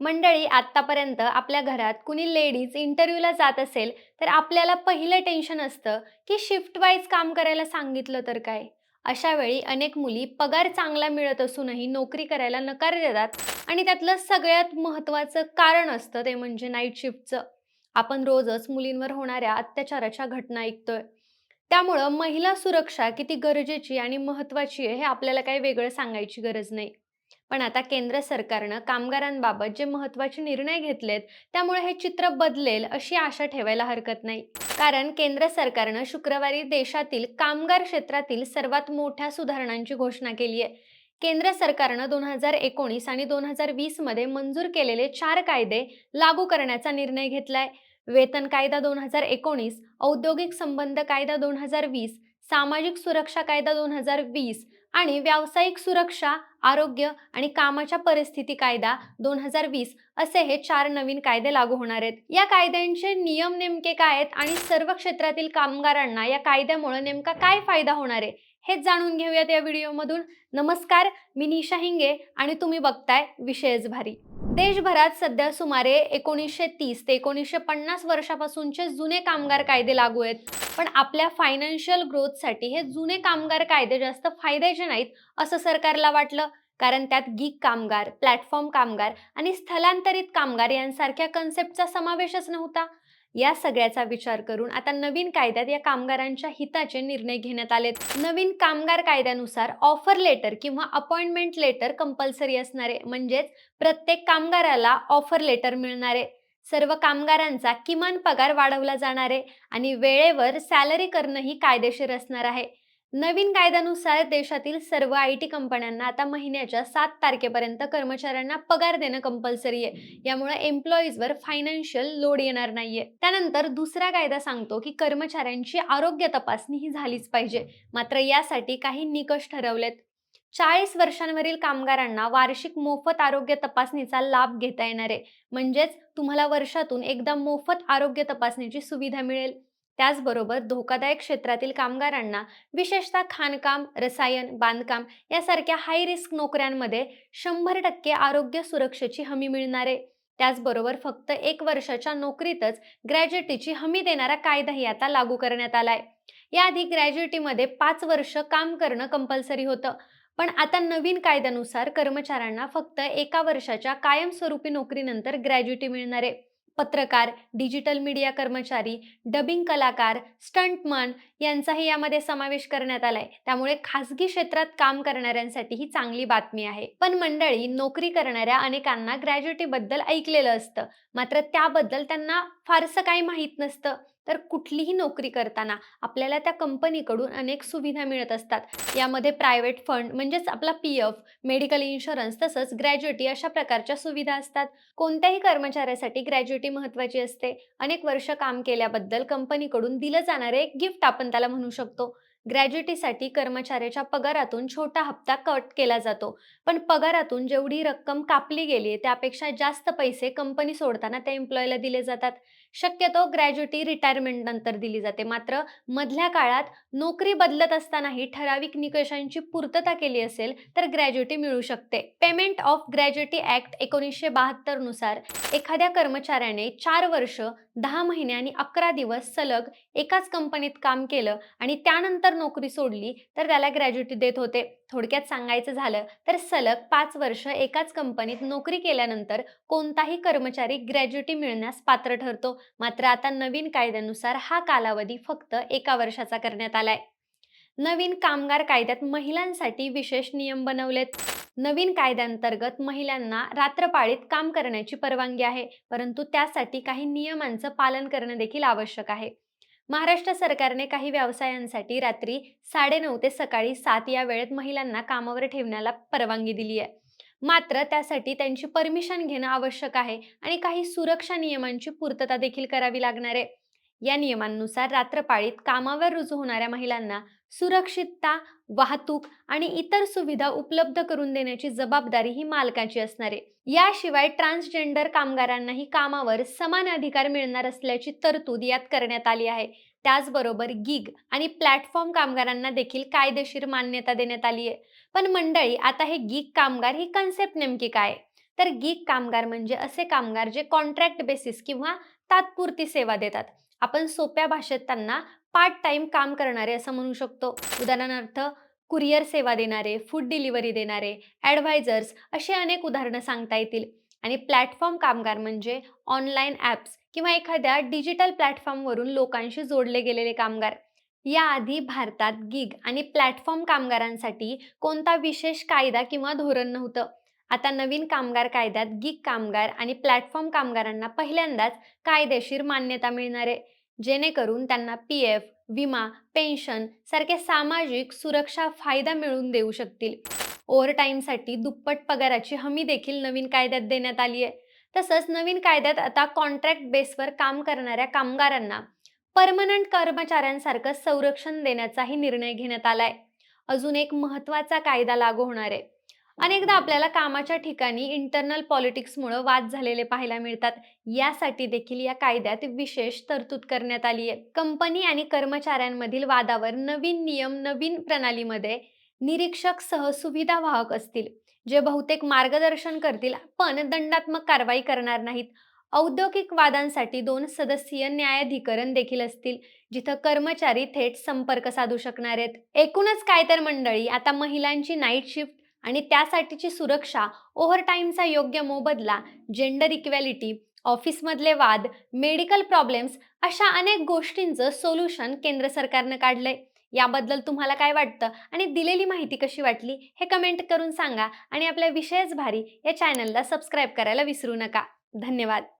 मंडळी आत्तापर्यंत आपल्या घरात कुणी लेडीज इंटरव्ह्यूला जात असेल तर आपल्याला पहिलं टेन्शन असतं की शिफ्ट वाईज काम करायला सांगितलं तर काय? अशा वेळी अनेक मुली पगार चांगला मिळत असूनही नोकरी करायला नकार देतात आणि त्यातलं सगळ्यात महत्त्वाचं कारण असतं ते म्हणजे नाईट शिफ्टचं आपण रोजच मुलींवर होणाऱ्या अत्याचाराच्या घटना ऐकतोय. त्यामुळं महिला सुरक्षा किती गरजेची आणि महत्त्वाची आहे हे आपल्याला काही वेगळं सांगायची गरज नाही. पण आता केंद्र सरकारनं कामगारांबाबत जे महत्त्वाचे निर्णय घेतलेत त्यामुळे हे चित्र बदलेल अशी आशा ठेवायला हरकत नाही. कारण केंद्र सरकारनं शुक्रवारी देशातील कामगार क्षेत्रातील सर्वात मोठ्या सुधारणांची घोषणा केली आहे केंद्र सरकारनं दोन हजार एकोणीस आणि दोन हजार वीसमध्ये मंजूर केलेले चार कायदे लागू करण्याचा निर्णय घेतलाय. वेतन कायदा दोन हजार एकोणीस औद्योगिक संबंध कायदा दोन हजार वीस सामाजिक सुरक्षा कायदा दोन हजार वीस आणि व्यावसायिक सुरक्षा आरोग्य आणि कामाच्या परिस्थिती कायदा दोन हजार वीस असे हे चार नवीन कायदे लागू होणार आहेत. या कायद्यांचे नियम नेमके काय आहेत आणि सर्व क्षेत्रातील कामगारांना या कायद्यामुळे नेमका काय फायदा होणार आहे हेच जाणून घेऊयात या व्हिडिओमधून. नमस्कार मी निशा हिंगे आणि तुम्ही बघताय विषयच भारी. देशभरात सध्या सुमारे एकोणीसशे तीस ते एकोणीसशे पन्नास वर्षापासूनचे जुने कामगार कायदे लागू आहेत. पण आपल्या फायनान्शियल ग्रोथसाठी हे जुने कामगार कायदे जास्त फायद्याचे नाहीत असं सरकारला वाटलं. कारण त्यात गीक कामगार प्लॅटफॉर्म कामगार आणि स्थलांतरित कामगार यांसारख्या कन्सेप्टचा समावेशच नव्हता. या सगळ्याचा विचार करून आता नवीन कायद्यात या कामगारांच्या हिताचे निर्णय घेण्यात आले नवीन कामगार कायद्यानुसार ऑफर लेटर किंवा अपॉइंटमेंट लेटर कंपल्सरी असणारे म्हणजेच प्रत्येक कामगाराला ऑफर लेटर मिळणारे. सर्व कामगारांचा किमान पगार वाढवला जाणार आहे आणि वेळेवर सॅलरी करणंही कायदेशीर असणार आहे. नवीन कायद्यानुसार देशातील सर्व आय टी कंपन्यांना आता महिन्याच्या सात तारखेपर्यंत कर्मचाऱ्यांना पगार देणं कंपल्सरी आहे. यामुळे एम्प्लॉईजवर फायनान्शियल लोड येणार नाहीये. त्यानंतर दुसरा कायदा सांगतो की कर्मचाऱ्यांची आरोग्य तपासणी ही झालीच पाहिजे. मात्र यासाठी काही निकष ठरवलेत. चाळीस वर्षांवरील कामगारांना वार्षिक मोफत आरोग्य तपासणीचा लाभ घेता येणार आहे. म्हणजेच तुम्हाला वर्षातून एकदा मोफत आरोग्य तपासणीची सुविधा मिळेल. त्याचबरोबर धोकादायक क्षेत्रातील कामगारांना विशेषतः खाणकाम रसायन बांधकाम यासारख्या हाय रिस्क नोकऱ्यांमध्ये शंभर टक्के आरोग्य सुरक्षेची हमी मिळणार. आहे त्याचबरोबर फक्त एक वर्षाच्या नोकरीतच ग्रॅज्युएटीची हमी देणारा कायदाही आता लागू करण्यात आलाय. याआधी ग्रॅज्युएटीमध्ये पाच वर्ष काम करणं कंपल्सरी होतं. पण आता नवीन कायद्यानुसार कर्मचाऱ्यांना फक्त एका वर्षाच्या कायमस्वरूपी नोकरीनंतर ग्रॅज्युएटी मिळणार. आहे पत्रकार डिजिटल मीडिया कर्मचारी डबिंग कलाकार स्टंटमन यांचाही यामध्ये समावेश करण्यात आलाय. त्यामुळे खासगी क्षेत्रात काम करणाऱ्यांसाठी ही चांगली बातमी आहे. पण मंडळी नोकरी करणाऱ्या अनेकांना ग्रॅज्युएटी बद्दल ऐकलेलं असतं. मात्र त्याबद्दल त्यांना फारसं काही माहीत नसतं. तर कुठलीही नोकरी करताना आपल्याला त्या कंपनीकडून अनेक सुविधा मिळत असतात. यामध्ये प्रायव्हेट फंड म्हणजेच आपला पी एफ मेडिकल इन्शुरन्स तसंच ग्रॅज्युएटी अशा प्रकारच्या सुविधा असतात. कोणत्याही कर्मचाऱ्यासाठी ग्रॅज्युएटी महत्त्वाची असते. अनेक वर्ष काम केल्याबद्दल कंपनीकडून दिलं जाणारे एक गिफ्ट आपण त्याला म्हणू शकतो. ग्रॅज्युएटीसाठी कर्मचाऱ्याच्या पगारातून छोटा हप्ता कट केला जातो. पण पगारातून जेवढी रक्कम कापली गेली त्यापेक्षा जास्त पैसे कंपनी सोडताना त्या एम्प्लॉयला दिले जातात. शक्यतो ग्रॅज्युएटी रिटायरमेंट नंतर दिली जाते. मात्र मधल्या काळात नोकरी बदलत असतानाही ठराविक निकषांची पूर्तता केली असेल तर ग्रॅज्युएटी मिळू शकते. पेमेंट ऑफ ग्रॅज्युएटी ऍक्ट एकोणीसशे बहात्तरनुसार एखाद्या कर्मचाऱ्याने चार वर्ष दहा महिने आणि अकरा दिवस सलग एकाच कंपनीत काम केलं आणि त्यानंतर नोकरी सोडली तर त्याला ग्रॅज्युएटी देत होते. थोडक्यात सांगायचं झालं तर सलग पाच वर्ष एकाच कंपनीत नोकरी केल्यानंतर कोणताही कर्मचारी ग्रॅज्युएटी मिळण्यास पात्र ठरतो. मात्र आता नवीन कायद्यानुसार हा कालावधी फक्त एका वर्षाचा करण्यात आलाय. नवीन कामगार कायद्यात महिलांसाठी विशेष नियम बनवलेत. नवीन कायद्यांतर्गत महिलांना रात्रपाळीत काम करण्याची परवानगी आहे परंतु त्यासाठी काही नियमांचं पालन करणं देखील आवश्यक आहे. महाराष्ट्र सरकारने काही व्यवसायांसाठी रात्री साडेनऊ ते सकाळी सात या वेळेत महिलांना कामावर ठेवण्याला परवानगी दिली आहे. मात्र त्यासाठी त्यांची परमिशन घेणं आवश्यक आहे आणि काही सुरक्षा नियमांची पूर्तता देखील करावी लागणार आहे. या नियमांनुसार रात्रपाळीत कामावर रुजू होणाऱ्या महिलांना सुरक्षितता वाहतूक आणि इतर सुविधा उपलब्ध करून देण्याची जबाबदारी ही मालकाची असणार आहे. याशिवाय ट्रान्सजेंडर कामगारांनाही कामावर समान अधिकार मिळणार असल्याची तरतूद यात करण्यात आली आहे. त्याचबरोबर गिग आणि प्लॅटफॉर्म कामगारांना देखील कायदेशीर मान्यता देण्यात आली आहे. पण मंडळी आता हे गिग कामगार ही कन्सेप्ट नेमकी काय? तर गिग कामगार म्हणजे असे कामगार जे कॉन्ट्रॅक्ट बेसिस किंवा तात्पुरती सेवा देतात. आपण सोप्या भाषेत त्यांना पार्ट टाइम काम करणारे असं म्हणू शकतो. उदाहरणार्थ कुरिअर सेवा देणारे फूड डिलिव्हरी देणारे ॲडव्हायझर्स असे अनेक उदाहरणं सांगता येतील. आणि प्लॅटफॉर्म कामगार म्हणजे ऑनलाईन ॲप्स किंवा एखाद्या डिजिटल प्लॅटफॉर्मवरून लोकांशी जोडले गेलेले कामगार. याआधी भारतात गिग आणि प्लॅटफॉर्म कामगारांसाठी कोणता विशेष कायदा किंवा धोरण नव्हतं. आता नवीन कामगार कायद्यात गिग कामगार आणि प्लॅटफॉर्म कामगारांना पहिल्यांदाच कायदेशीर मान्यता मिळणार. आहे जेणेकरून त्यांना पी एफ विमा पेन्शन सारखे सामाजिक सुरक्षा फायदा मिळवून देऊ शकतील. ओव्हरटाईमसाठी दुप्पट पगाराची हमी देखील नवीन कायद्यात देण्यात आली आहे. तसंच नवीन कायद्यात आता कॉन्ट्रॅक्ट बेसवर काम करणाऱ्या कामगारांना परमनंट कर्मचाऱ्यांसारखं संरक्षण देण्याचाही निर्णय घेण्यात आलाय. अजून एक महत्त्वाचा कायदा लागू होणार आहे. अनेकदा आपल्याला कामाच्या ठिकाणी इंटरनल पॉलिटिक्समुळे वाद झालेले पाहायला मिळतात. यासाठी देखील या कायद्यात विशेष तरतूद करण्यात आली आहे. कंपनी आणि कर्मचाऱ्यांमधील वादावर नवीन नियम नवीन प्रणालीमध्ये निरीक्षक सह सुविधा वाहक असतील जे बहुतेक मार्गदर्शन करतील पण दंडात्मक कारवाई करणार नाहीत. औद्योगिक वादांसाठी दोन सदस्यीय न्यायाधिकरण देखील असतील जिथं कर्मचारी थेट संपर्क साधू शकणार आहेत. एकूणच काय तर मंडळी आता महिलांची नाईट शिफ्ट आणि त्यासाठीची सुरक्षा ओव्हरटाईमचा योग्य मोबदला जेंडर इक्वॅलिटी ऑफिसमधले वाद मेडिकल प्रॉब्लेम्स अशा अनेक गोष्टींचं सोल्युशन केंद्र सरकारनं काढलंय. याबद्दल तुम्हाला काय वाटतं आणि दिलेली माहिती कशी वाटली हे कमेंट करून सांगा आणि आपल्या विषयच भारी या चॅनलला सबस्क्राईब करायला विसरू नका. धन्यवाद.